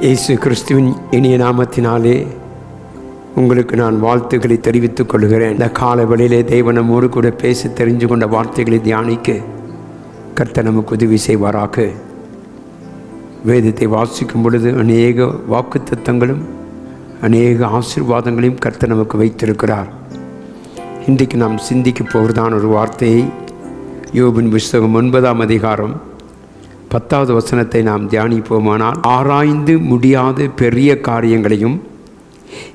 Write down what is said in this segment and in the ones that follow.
இயேசு கிறிஸ்துவின் இனிய நாமத்தினாலே உங்களுக்கு நான் வாழ்த்துக்களை தெரிவித்துக் கொள்கிறேன். இந்த கால வழியிலே தேவனம் ஒரு கூட பேசி தெரிஞ்சு கொண்ட வார்த்தைகளை தியானிக்க கர்த்த நமக்கு உதவி செய்வாராக. வேதத்தை வாசிக்கும் பொழுது அநேக வாக்குத்தத்தங்களும் அநேக ஆசீர்வாதங்களையும் கர்த்த நமக்கு வைத்திருக்கிறார். இன்றைக்கு நாம் சிந்திக்க போவதுதான் ஒரு வார்த்தையை. யோபின் புஸ்தகம் ஒன்பதாம் அதிகாரம் பத்தாவது வசனத்தை நாம் தியானிப்போமானால் ஆராய்ந்து முடியாத பெரிய காரியங்களையும்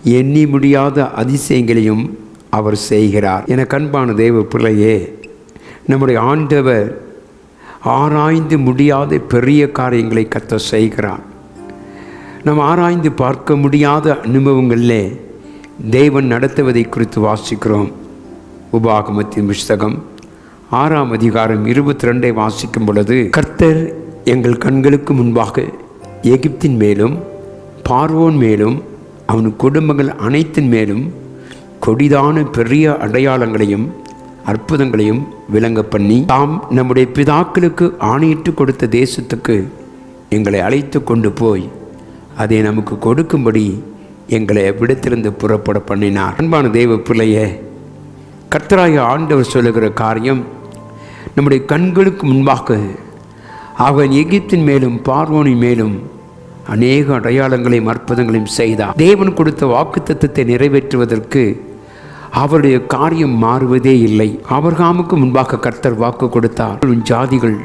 எண்ணி முடியாத அதிசயங்களையும் அவர் செய்கிறார். என கண்பான தேவ பிள்ளையே நம்முடைய ஆண்டவர் ஆராய்ந்து முடியாத பெரிய காரியங்களை கத்த செய்கிறார். நாம் ஆராய்ந்து பார்க்க முடியாத அனுபவங்களிலே தேவன் நடத்துவதை குறித்து வாசிக்கிறோம். உபாகமத்தின் புஸ்தகம் ஆறாம் அதிகாரம் இருபத்தி ரெண்டை வாசிக்கும் பொழுது கர்த்தர் எங்கள் கண்களுக்கு முன்பாக எகிப்தின் மேலும் பார்வோன் மேலும் அவன் குடும்பங்கள் அனைத்தின் மேலும் கொடிதான பெரிய அடையாளங்களையும் அற்புதங்களையும் விளங்க பண்ணி தாம் நம்முடைய பிதாக்களுக்கு ஆணையிட்டு கொடுத்த தேசத்துக்கு எங்களை அழைத்து கொண்டு போய் அதை நமக்கு கொடுக்கும்படி எங்களை விடத்திலிருந்து புறப்பட பண்ணினார். அன்பான தேவ பிள்ளையே கர்த்தராய ஆண்டவர் சொல்லுகிற காரியம் நம்முடைய கண்களுக்கு முன்பாக அவன் எகிப்தின் மேலும் பார்வோனின் மேலும் அநேக அடையாளங்களையும் அற்புதங்களையும் செய்தார் தேவன் கொடுத்த வாக்கு தத்துவத்தை நிறைவேற்றுவதற்கு அவருடைய காரியம் மாறுவதே இல்லை. அவர்காமுக்கு முன்பாக கர்த்தர் வாக்கு கொடுத்தார். ஜாதிகள்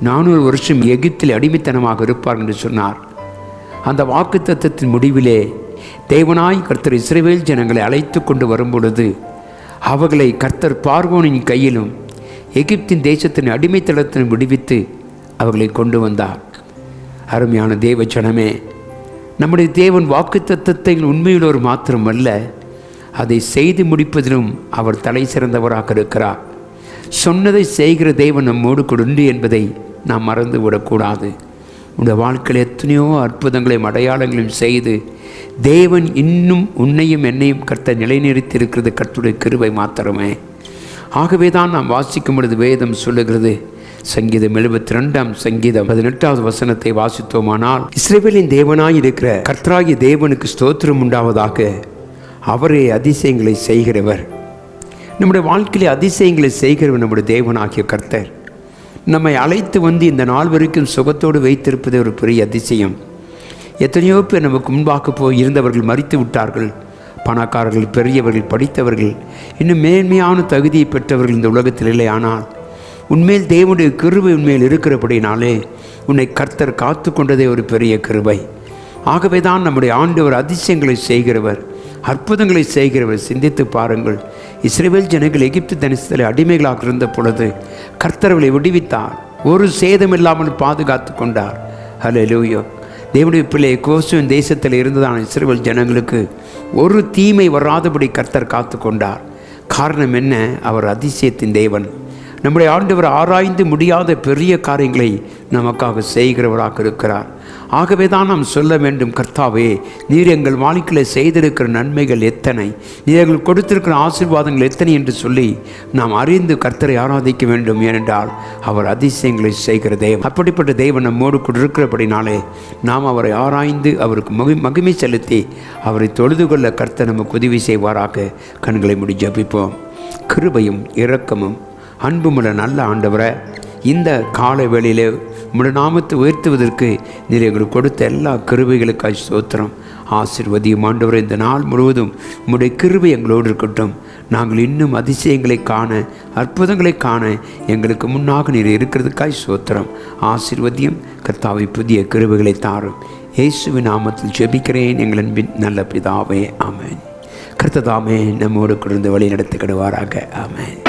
நானூறு வருஷம் எகிப்தில் அடிமைத்தனமாக இருப்பார் என்று சொன்னார். அந்த வாக்கு தத்துவத்தின் முடிவிலே தேவனாய் கர்த்தர் இஸ்ரேவேல் ஜனங்களை அழைத்து கொண்டு வரும்பொழுது அவர்களை கர்த்தர் பார்வோனின் கையிலும் எகிப்தின் தேசத்தின் அடிமைத்தளத்திலும் விடுவித்து அவர்களை கொண்டு வந்தார். அருமையான தேவச்சனமே நம்முடைய தேவன் வாக்கு தத்துவத்தை உண்மையுள்ளவர் மாத்திரமல்ல அதை செய்து முடிப்பதிலும் அவர் தலை சிறந்தவராக இருக்கிறார். சொன்னதை செய்கிற தேவன் நம்மோடு கொடுண்டு என்பதை நாம் மறந்து விடக்கூடாது உடைய வாழ்க்கையில் எத்தனையோ அற்புதங்களையும் அடையாளங்களையும் செய்து தேவன் இன்னும் உன்னையும் என்னையும் கர்த்த நிலைநிறுத்தியிருக்கிறது கர்த்துடைய கிருவை மாத்திரமே. ஆகவே தான் நாம் வாசிக்கும் பொழுது வேதம் சொல்லுகிறது சங்கீதம் எழுபத்தி ரெண்டாம் சங்கீதம் பதினெட்டாவது வசனத்தை வாசித்தோமானால் இஸ்ரேவேலின் தேவனாய் இருக்கிற கர்த்தராகிய தேவனுக்கு ஸ்தோத்திரம் உண்டாவதாக அவரே அதிசயங்களை செய்கிறவர். நம்முடைய வாழ்க்கையிலே அதிசயங்களை செய்கிறவர் நம்முடைய தேவனாகிய கர்த்தர். நம்மை அழைத்து வந்து இந்த நாள் வரைக்கும் சுகத்தோடு வைத்திருப்பது ஒரு பெரிய அதிசயம். எத்தனையோ பேர் நமக்கு முன்பாக போய் இருந்தவர்கள் மறித்து விட்டார்கள். பணக்காரர்கள் பெரியவர்கள் படித்தவர்கள் இன்னும் மேன்மையான தகுதியை பெற்றவர்கள் இந்த உலகத்தில் இல்லை ஆனால் உண்மையில் தேவனுடைய கிருபை உண்மையில் இருக்கிறபடினாலே உன்னை கர்த்தர் காத்து கொண்டதே ஒரு பெரிய கிருபை. ஆகவே தான் நம்முடைய ஆண்டவர் அதிசயங்களை செய்கிறவர் அற்புதங்களை செய்கிறவர். சிந்தித்து பாருங்கள். இஸ்ரேவேல் ஜனங்கள் எகிப்து தனிசத்தில் அடிமைகளாக இருந்த பொழுது கர்த்தர்களை விடுவித்தார். ஒரு சேதம் இல்லாமல் பாதுகாத்து கொண்டார். ஹலோ லூயோ தேவனுடைய பிள்ளை கோசுவின் தேசத்தில் இருந்ததான இஸ்ரேல் ஜனங்களுக்கு ஒரு தீமை வராதபடி கர்த்தர் காத்து கொண்டார் காரணம் என்ன? அவர் அதிசயத்தின் தேவன். நம்முடைய ஆண்டவர் ஆராய்ந்து முடியாத பெரிய காரியங்களை நமக்காக செய்கிறவராக இருக்கிறார். ஆகவே தான் நாம் சொல்ல வேண்டும் கர்த்தாவே நீர் எங்கள் வாழ்க்கையில் செய்திருக்கிற நன்மைகள் எத்தனை? நீர் எங்கள் கொடுத்திருக்கிற ஆசீர்வாதங்கள் எத்தனை? என்று சொல்லி நாம் அறிந்து கர்த்தரை ஆராதிக்க வேண்டும். ஏனென்றால் அவர் அதிசயங்களை செய்கிற தெய்வம் அப்படிப்பட்ட தெய்வம் நம்மோடு கொண்டிருக்கிறபடினாலே நாம் அவரை ஆராய்ந்து அவருக்கு மகி மகிமை செலுத்தி அவரை தொழுது கொள்ள கர்த்தர் நமக்கு உதவி செய்வாராக. கண்களை முடி ஜபிப்போம். கிருபையும் இரக்கமும் அன்புமுள்ள நல்ல ஆண்டவரை இந்த கால வேளையிலே உம்முடைய நாமத்தை உயர்த்துவதற்கு நீர் எங்களுக்கு கொடுத்த எல்லா கிருபைகளுக்காய் சோத்திரம் ஆசிர்வதியும் ஆண்டவரை இந்த நாள் முழுவதும் உம்முடைய கிருபை எங்களோடு இருக்கட்டும். நாங்கள் இன்னும் அதிசயங்களை காண அற்புதங்களை காண எங்களுக்கு முன்னாக நீர் இருக்கிறதுக்காய் சோத்திரம் ஆசிர்வதியும் கர்த்தாவை புதிய கிருபைகளை தாரும். இயேசுவி நாமத்தில் ஜெபிக்கிறேன் எங்கள் அன்பின் நல்ல பிதாவே ஆமேன். கர்த்ததாமே நம்மோடு கொடுத்து வழி நடத்துக்கிடுவாராக ஆமேன்.